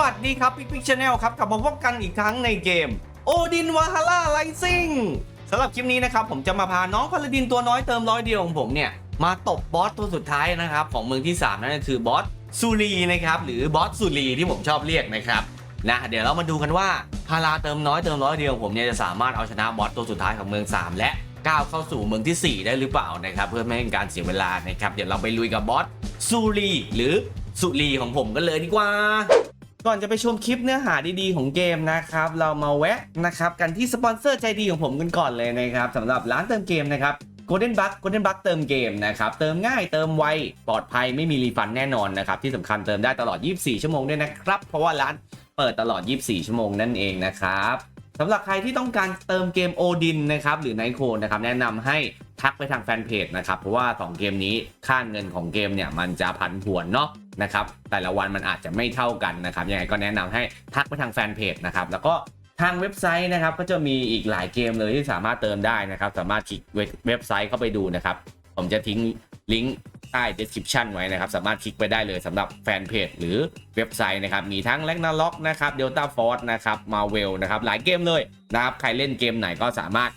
วัสดีครับพิกพิกชาแนลครับกลับมาพบกันอีกครั้งในเกมโอดินวาฮาร่าไลซิงสำหรับคลิปนี้นะครับผมจะมาพาน้องพลดินตัวน้อยเติมร้อยเดียวของผมเนี่ย มาตบบอสตัวสุดท้ายนะครับ ของเมืองที่ 3 นั่นก็คือบอสซูรีนะครับหรือบอสซูรีที่ผมชอบเรียกนะครับนะเดี๋ยวเรามาดูกันว่าพาราเติมน้อยเติมร้อยเดียวของผมเนี่ยจะสามารถเอาชนะบอสตัวสุดท้ายของเมือง 3 และก้าวเข้าสู่เมืองทีสี่ 4 ได้หรือเปล่านะครับเพื่อไม่ให้การเสียเวลานะครับเดี๋ยวเราไปลุยกับบอสซูรีหรือสุรีของผมกันเลยดีกว่า ก่อนจะไปชมคลิปเนื้อหาดีๆของเกมนะครับ เรามาแวะนะครับกันที่สปอนเซอร์ใจดีของผมกันก่อนเลยนะครับสำหรับร้านเติมเกมนะครับ Golden Bug Golden Bug เติมเกมนะครับ เติมง่ายเติมไวปลอดภัยไม่มีรีฟันแน่นอนนะครับ ที่สำคัญเติมได้ตลอด 24 ชั่วโมงด้วยนะครับ เพราะว่าร้านเปิดตลอด 24 ชั่วโมงนั่นเองนะครับสำหรับใครที่ต้องการเติมเกมโอดินนะครับหรือไนโคนะครับแนะนำให้ ทักไปทางแฟนเพจนะครับ เพราะว่า 2 เกมนี้ค่าเงินของเกมเนี่ยมันจะผันผวนเนาะนะครับแต่ละวันมันอาจจะไม่เท่ากันนะครับยังไงก็แนะนำให้ทักไปทางแฟนเพจนะครับแล้วก็ทางเว็บไซต์นะครับก็จะมีอีกหลายเกมเลยที่สามารถเติมได้นะครับ สามารถคลิกเว็บเว็บไซต์เข้าไปดูนะครับ ผมจะทิ้งลิงก์ใต้ description ไว้นะครับ สามารถคลิกไปได้เลยสำหรับแฟนเพจหรือเว็บไซต์นะครับ มีทั้ง r a g n a r o k นะครับ Delta Force นะครับ Marvel นะครับ หลายเกมเลยนะครับ ใครเล่นเกมไหนก็สามารถ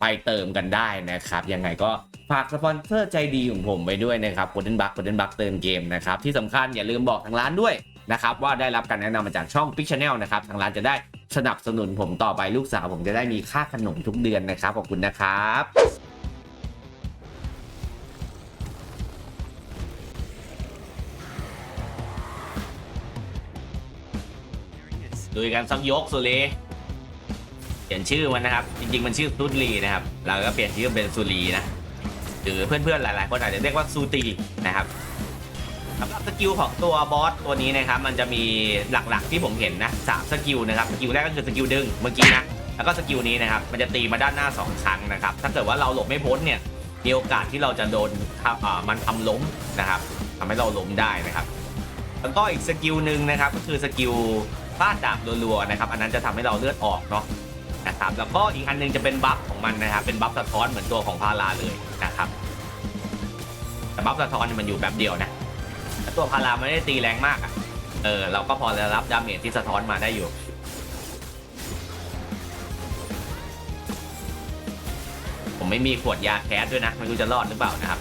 ไปเติมกันได้นะครับ ยังไงก็ฝากสปอนเซอร์ใจดีของผมไปด้วยนะครับ Golden Bug Golden Bug เติมเกมนะครับที่สำคัญอย่าลืมบอกทางร้านด้วยนะครับว่าได้รับการแนะนำมาจากช่อง Pick Channel นะครับทางร้านจะได้สนับสนุนผมต่อไปลูกสาวผมจะได้มีค่าขนมทุกเดือนนะครับขอบคุณนะครับดูกันสักยกสุรี เปลี่ยนชื่อมันนะครับ จริง ๆ มันชื่อสุรีนะครับ เราก็เปลี่ยนชื่อเป็นสุรีนะ หรือเพื่อนๆหลายๆคนอาจจะเรียกว่าซูตีนะครับสำหรับสกิลของตัวบอสตัวนี้นะครับ มันจะมีหลักๆที่ผมเห็นนะสามสกิลนะครับสกิลแรกก็คือสกิลดึงเมื่อกี้นะแล้วก็สกิลนี้นะครับ มันจะตีมาด้านหน้า 2 ครั้งนะครับ ถ้าเกิดว่าเราหลบไม่พ้นเนี่ยมีโอกาสที่เราจะโดนมันทำล้มนะครับทำให้เราล้มได้นะครับแล้วก็อีกสกิลหนึ่งนะครับ ก็คือสกิลฟาดดาบรัวๆนะครับ อันนั้นจะทำให้เราเลือดออกเนาะ นะครับแล้วก็อีกอันหนึงจะเป็นบัฟของมันนะครับเป็นบัฟสะท้อนเหมือนตัวของพาราเลยนะครับแต่บัฟสะท้อนมันอยู่แบบเดียวนะแต่ตัวพาราไม่ได้ตีแรงมากเออเราก็พอจะรับดาเมจที่สะท้อนมาได้อยู่ผมไม่มีขวดยาแคสด้วยนะไม่รู้จะรอดหรือเปล่านะครับ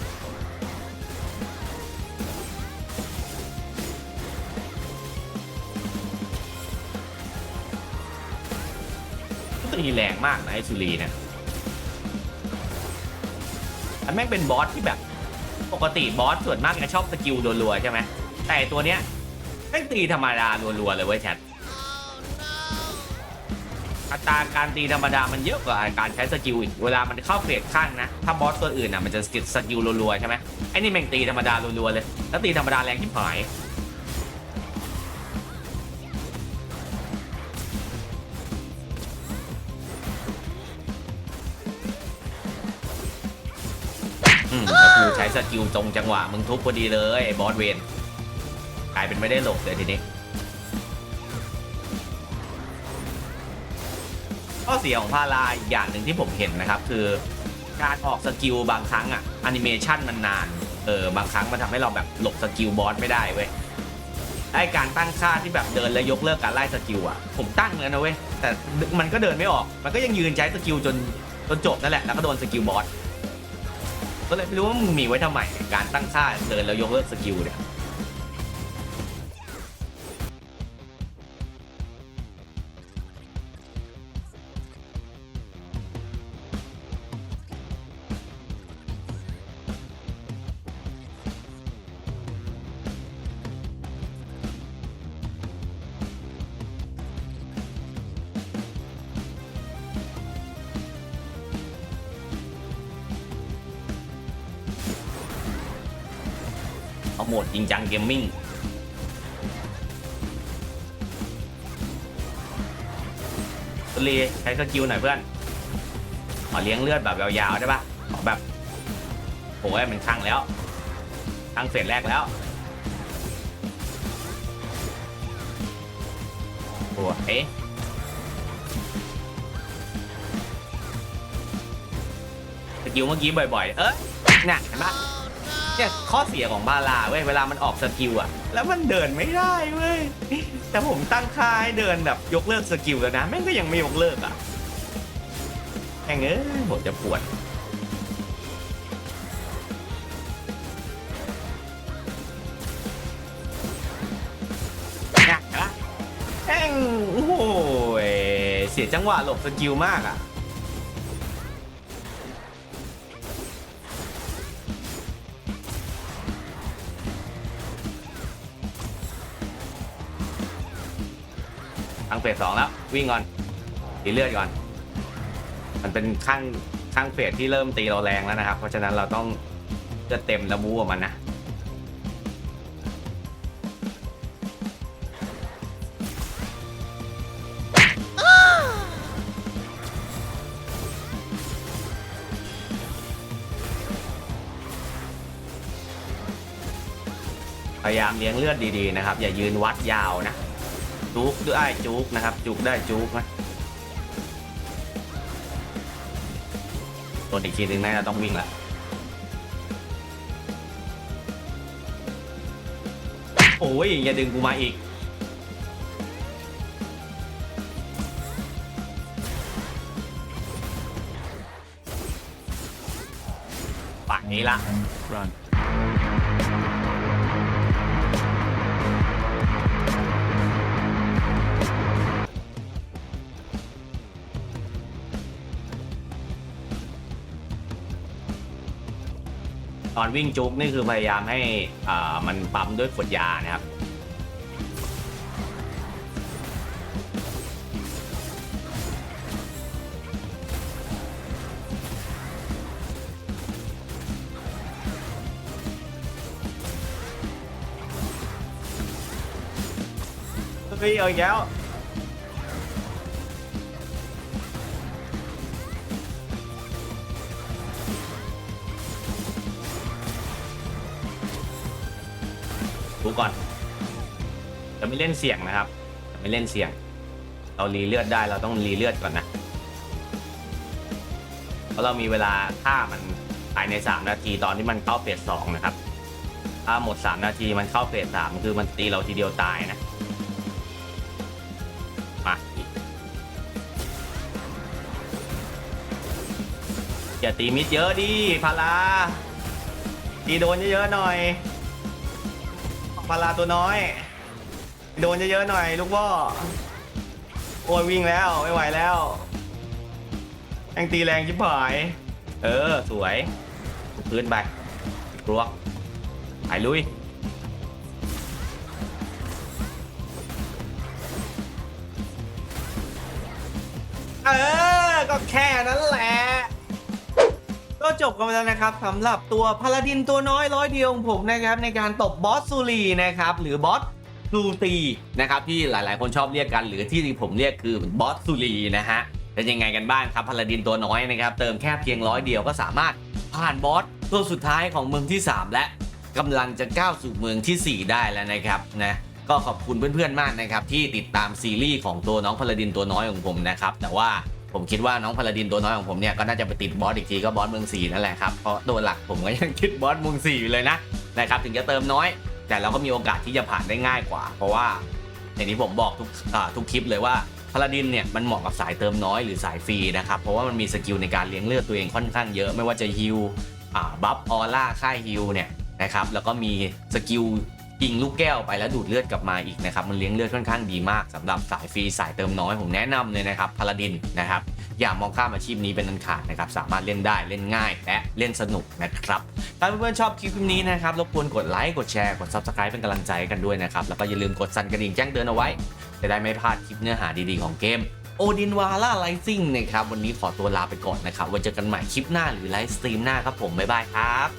ตีแรงมากนะไอ้สุรีเนี่ยอันแม่งเป็นบอสที่แบบปกติบอสส่วนมากจะชอบสกิลรัวๆใช่ไหมแต่ตัวเนี้ยแม่งตีธรรมดารัวๆเลยเว้ยแชทอัตราการตีธรรมดามันเยอะกว่าการใช้สกิลอีกเวลามันเข้าเฟสข้างนะ ถ้าบอสตัวอื่นอะมันจะสกิลรัวๆใช่ไหมไอ้นี่แม่งตีธรรมดารัวๆเลย แล้วตีธรรมดาแรงที่หาย ช้สกิลตรงจังหวะ มึงทุบพอดีเลยไอ้บอสเวนกลายเป็นไม่ได้หลบเลยทีนี้ข้อเสียของพาราอีกอย่างหนึ่งที่ผมเห็นนะครับ คือการออกสกิลบางครั้งอะแอนิเมชันมันนานเออบางครั้งมันทำให้เราแบบหลบสกิลบอสไม่ได้เว้ยไอการตั้งค่าที่แบบเดินแล้วยกเลิกการไล่สกิลอะผมตั้งแล้วนะเว้ยแต่มันก็เดินไม่ออก มันก็ยังยืนใช้สกิลจนจนจบนั่นแหละแล้วก็โดนสกิลบอส ก็เลยไม่รู้ว่ามึงมีไว้ทำไมการตั้งค่าเดินแล้วยกเลิกสกิลเนี่ย เอาโหมดจริงจังเกมมิ่งตุลีใช้สกิลหน่อยเพื่อน ขอเลี้ยงเลือดแบบยาวๆได้ปะขอแบบโอ้ยมันข้างแล้วข้างเสร็จแรกแล้วโอ้เอ๊ะสกิลเมื่อกี้บ่อยๆ เอ้ยน่ะเห็นปะ เนี่ยข้อเสียของบาลาเว้ยเวลามันออกสกิลอะแล้วมันเดินไม่ได้เว้ยแต่ผมตั้งค่าให้เดินแบบยกเลิกสกิลแล้วนะแม่งก็ยังไม่ยกเลิกอะแม่งเอ้ยผมจะปวดหนักละแม่งโอ้โหยเสียจังหวะหลบสกิลมากอะ เฟสสองแล้ว วิ่งก่อนตีเลือดก่อน มันเป็นข้างข้างเฟสที่เริ่มตีเราแรงแล้วนะครับ เพราะฉะนั้นเราต้องเลือดเต็มแล้วบู๊กับมันนะพยายามเลี้ยงเลือดดีๆนะครับ อย่ายืนวัดยาวนะ จุกได้จุกนะครับ จุกได้จุกนะตัวอีกทีนึงน่าจะต้องวิ่งละโอ้ยอย่าดึงกูมาอีกไปละ Run. ตอนวิ่งจุกนี่คือพยายามให้อ่ามันปั๊มด้วยขวดยานะครับ เฮ้ยเอาอีกแล้ว ดูก่อน จะไม่เล่นเสี่ยงนะครับ จะไม่เล่นเสี่ยง เรารีเลือดได้เราต้องรีเลือดก่อนนะ เพราะเรามีเวลาฆ่ามันภายใน 3 นาทีตอนที่มันเข้าเฟสสองนะครับ ถ้าหมด 3 นาทีมันเข้าเฟสสามคือมันตีเราทีเดียวตายนะมาอย่าตีมิดเยอะดิพาราตีโดนเยอะๆหน่อย พาราตัวน้อย โดนเยอะๆหน่อยลูกว่าโอ้ยวิ่งแล้วไม่ไหวแล้วแองตีแรงชิบหาย เออ สวยพื้นไปกรวกหายลุย เออ ก็แค่นั้นแหละ ก็จบกันไปแล้วนะครับสำหรับตัวพาลาดินตัวน้อยร้อยเดียวของผมนะครับในการตบบอสซูรีนะครับหรือบอสซูตีนะครับที่หลายๆ คนชอบเรียกกัน หรือที่ผมเรียกคือบอสซูรีนะฮะเป็นยังไงกันบ้างครับพาลาดินตัวน้อยนะครับเติมแค่เพียงร้อยเดียวก็สามารถผ่านบอสตัวสุดท้ายของเมืองที่ 3 และกำลังจะก้าวสู่เมืองทีสี่4 ได้แล้วนะครับนะก็ขอบคุณเพื่อนๆมากนะครับที่ติดตามซีรีส์ของตัวน้องพาลาดินตัวน้อยของผมนะครับแต่ว่า ผมคิดว่าน้องพลาดินตัวน้อยของผมเนี่ยก็น่าจะไปติดบอสอีกทีก็บอสเมืองสีนั่นแหละครับเพราะตัวหลักผมก็ยังคิดบอสเมืองสีอยู่เลยนะนะครับถึงจะเติมน้อย แต่เราก็มีโอกาสที่จะผ่านได้ง่ายกว่า เพราะว่าอย่างที่ผมบอกทุกทุกคลิปเลยว่าพลาดินเนี่ยมันเหมาะกับสายเติมน้อยหรือสายฟรีนะครับเพราะว่ามันมีสกิลในการเลี้ยงเลือดตัวเองค่อนข้างเยอะไม่ว่าจะฮิลบัฟออร่าค่ายฮิลเนี่ยนะครับแล้วก็มีสกิล ยิงลูกแก้วไปแล้วดูดเลือดกลับมาอีกนะครับมันเลี้ยงเลือดค่อนข้างดีมากสำหรับสายฟรีสายเติมน้อยผมแนะนำเลยนะครับพาลาดินนะครับอย่ามองข้ามอาชีพนี้เป็นอันขาดนะครับสามารถเล่นได้เล่นง่าย และเล่นสนุกนะครับถ้าเพื่อนๆชอบคลิปนี้นะครับรบกวนกดไลค์กดแชร์กด Subscribe เป็นกำลังใจกันด้วยนะครับแล้วก็อย่าลืมกดสั่นกระดิ่งแจ้งเตือนเอาไว้ จะได้ไม่พลาดคลิปเนื้อหาดีๆของเกมโอดินวาล่าไลซิ่งนะครับวันนี้ขอตัวลาไปก่อนนะครับไว้เจอกันใหม่คลิปหน้าหรือไลฟ์สตรีมหน้าครับผมบ๊ายบายครับ